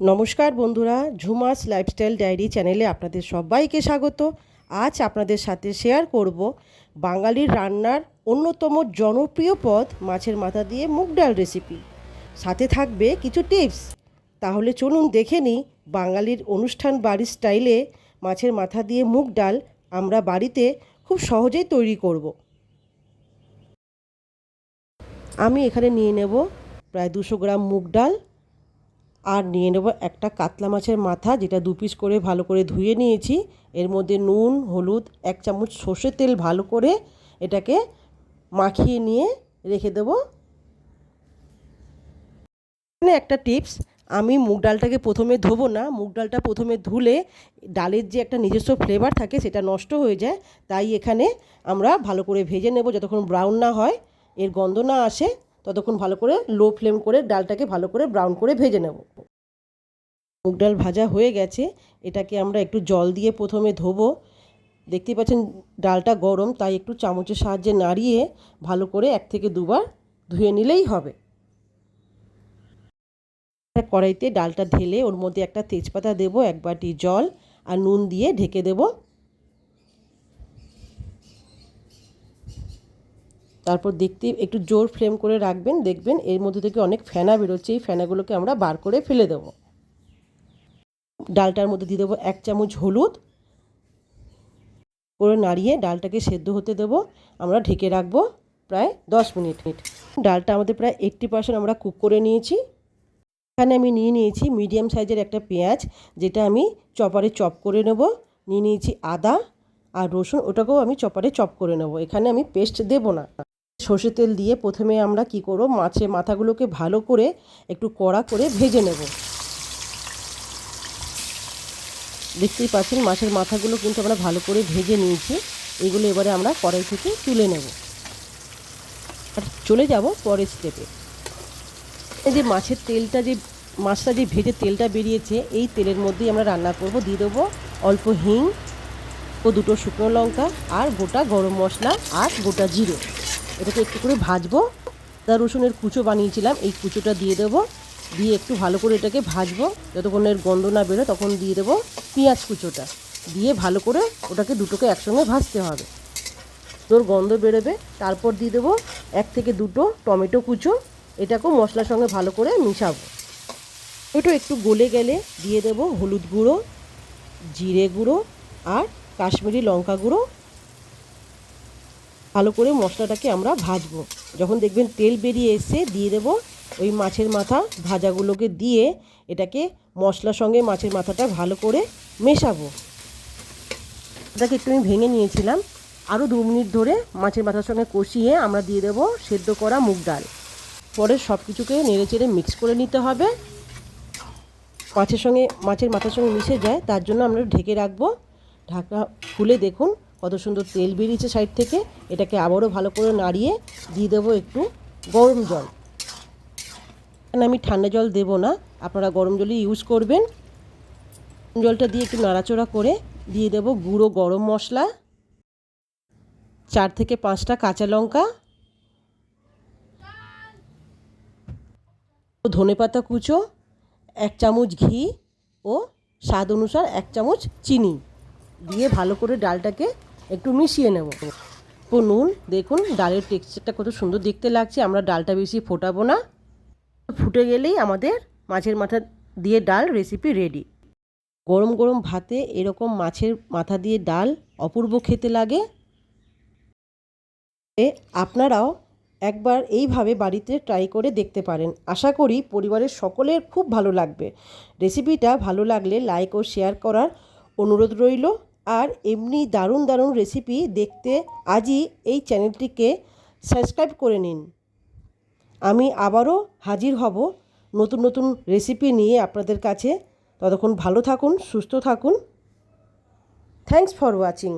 নমস্কার বন্ধুরা, Jhuma's lifestyle diary চ্যানেলে আপনাদের সবাইকে স্বাগত। আজ আপনাদের সাথে শেয়ার করব বাঙালির রান্নার অন্যতম জনপ্রিয় পদ, মাছের মাথা দিয়ে মুগ ডাল রেসিপি সাথে থাকবে কিছু টিপস তাহলে চলুন দেখে নিই বাঙালির অনুষ্ঠান বাড়ির স্টাইলে মাছের মাথা দিয়ে মুগ ডাল আমরা বাড়িতে খুব সহজেই তৈরি করব। আমি এখানে নিয়ে নেব প্রায় দুশো গ্রাম মুগ ডাল আর নিয়ে নেব একটা কাতলা মাছের মাথা, যেটা দু পিস করে ভালো করে ধুয়ে নিয়েছি। এর মধ্যে নুন, হলুদ, এক চামচ সর্ষের তেল ভালো করে এটাকে মাখিয়ে নিয়ে রেখে দেবো। এখানে একটা টিপস, আমি মুগ ডালটাকে প্রথমে ধোবো না। মুগ ডালটা প্রথমে ধুলে ডালের যে একটা নিজস্ব ফ্লেভার থাকে, সেটা নষ্ট হয়ে যায়। তাই এখানে আমরা ভালো করে ভেজে নেব, যতক্ষণ ব্রাউন না হয়। এর গন্ধ না আসে। ততক্ষণ ভালো করে লো ফ্লেম করে ডালটাকে ভালো করে ব্রাউন করে ভেজে নেব। মুগ ডাল ভাজা হয়ে গেছে। এটাকে আমরা একটু জল দিয়ে প্রথমে ধোবো। দেখতেই পাচ্ছেন ডালটা গরম, তাই একটু চামচের সাহায্যে নাড়িয়ে ভালো করে এক থেকে দুবার ধুয়ে নিলেই হবে। কড়াইতে ডালটা ঢেলে ওর মধ্যে একটা তেজপাতা দেব, এক বাটি জল আর নুন দিয়ে ঢেকে দেব। তারপর দেখতে একটু জোর ফ্লেম করে রাখবেন, দেখবেন এর মধ্যে থেকে অনেক ফেনা বেরোচ্ছে, এই ফেনাগুলোকে আমরা বার করে ফেলে দেব। ডালটার মধ্যে দিয়ে দেবো এক চামচ হলুদ। করে নাড়িয়ে ডালটাকে সেদ্ধ হতে দেব। আমরা ঢেকে রাখব প্রায় দশ মিনিট। ডালটা আমাদের প্রায় এইট্টি পার্সেন্ট আমরা কুক করে নিয়েছি। এখানে আমি নিয়ে নিয়েছি মিডিয়াম সাইজের একটা পেঁয়াজ, যেটা আমি চপারে চপ করে নেব। নিয়ে নিয়েছি আদা আর রসুন, ওটাকেও আমি চপারে চপ করে নেব। এখানে আমি পেস্ট দেব না। সর্ষে তেল দিয়ে প্রথমে আমরা কি করব? মাছের মাথাগুলোকে ভালো করে একটু কড়া করে ভেজে নেব। দেখতেই পাচ্ছেন মাছের মাথাগুলো কিন্তু আমরা ভালো করে ভেজে নিয়েছি। এগুলো এবারে আমরা কড়াই থেকে তুলে নেব। আর চলে যাব পরের স্টেপে এই যে মাছের তেলটা যে, মাছটা যে ভেজে তেলটা বেরিয়েছে, এই তেলের মধ্যেই আমরা রান্না করব। দিয়ে দেবো অল্প হিং ও দুটো শুকনো লঙ্কা আর গোটা গরম মশলা আর গোটা জিরে। এটাকে একটু করে ভাজবো। আদা, রসুনের কুচো বানিয়েছিলাম, এই কুচোটা দিয়ে দেবো। দিয়ে একটু ভালো করে এটাকে ভাজবো। যতক্ষণের গন্ধ না বেরো তখন দিয়ে দেবো পেঁয়াজ কুচোটা। দিয়ে ভালো করে ওটাকে দুটোকে একসঙ্গে ভাজতে হবে। তোর গন্ধ বেরোবে। তারপর দিয়ে দেবো এক থেকে দুটো টমেটো কুচো। এটাকেও মশলার সঙ্গে ভালো করে মিশাবো। ওটা একটু গলে গেলে দিয়ে দেবো হলুদ গুঁড়ো, জিরে গুঁড়ো আর কাশ্মীরি লঙ্কা গুঁড়ো। ভালো করে মশলাটাকে আমরা ভাজবো। যখন দেখবেন তেল বেরিয়ে এসে দিয়ে দেবো ওই মাছের মাথা ভাজাগুলোকে দিয়ে এটাকে মশলার সঙ্গে মাছের মাথাটা ভালো করে মেশাবো। এটাকে একটু আমি ভেঙে নিয়েছিলাম। আরও দু মিনিট ধরে মাছের মাথার সঙ্গে কষিয়ে আমরা দিয়ে দেবো সেদ্ধ করা মুগ ডাল। পরে সব কিছুকে নেড়ে চেড়ে মিক্স করে নিতে হবে। মাছের সঙ্গে, মাছের মাথার সঙ্গে মিশে যায়, তার জন্য আমরা ঢেকে রাখব। ঢাকা খুলে দেখুন কত সুন্দর তেল বেরিয়েছে সাইড থেকে, এটাকে আবারও ভালো করে নাড়িয়ে দিয়ে দেবো একটু গরম জল। আমি ঠান্ডা জল দেব না, আপনারা গরম জলই ইউজ করবেন। জলটা দিয়ে একটু নাড়াচড়া করে দিয়ে দেবো গুঁড়ো গরম মশলা, চার থেকে পাঁচটা কাঁচা লঙ্কা, ধনে পাতা কুচো, এক চামচ ঘি ও স্বাদ অনুসার এক চামচ চিনি। দিয়ে ভালো করে ডালটাকে একটু মিশিয়ে নেব। ও নুন, দেখুন, ডালের টেক্সচারটা কত সুন্দর দেখতে লাগছে, আমরা ডালটা বেশি ফোটাবো না। ফুটে গেলেই আমাদের মাছের মাথা দিয়ে ডাল রেসিপি রেডি গরম গরম ভাতে এরকম মাছের মাথা দিয়ে ডাল অপূর্ব খেতে লাগে। আপনারাও একবার এইভাবে বাড়িতে ট্রাই করে দেখতে পারেন। আশা করি পরিবারের সকলের খুব ভালো লাগবে। রেসিপিটা ভালো লাগলে লাইক ও শেয়ার করার অনুরোধ রইল। আর এমনি দারুণ দারুণ রেসিপি দেখতে আজই এই চ্যানেলটিকে সাবস্ক্রাইব করে নিন। আমি আবারও হাজির হব নতুন নতুন রেসিপি নিয়ে আপনাদের কাছে। ততক্ষণ ভালো থাকুন, সুস্থ থাকুন। Thanks for watching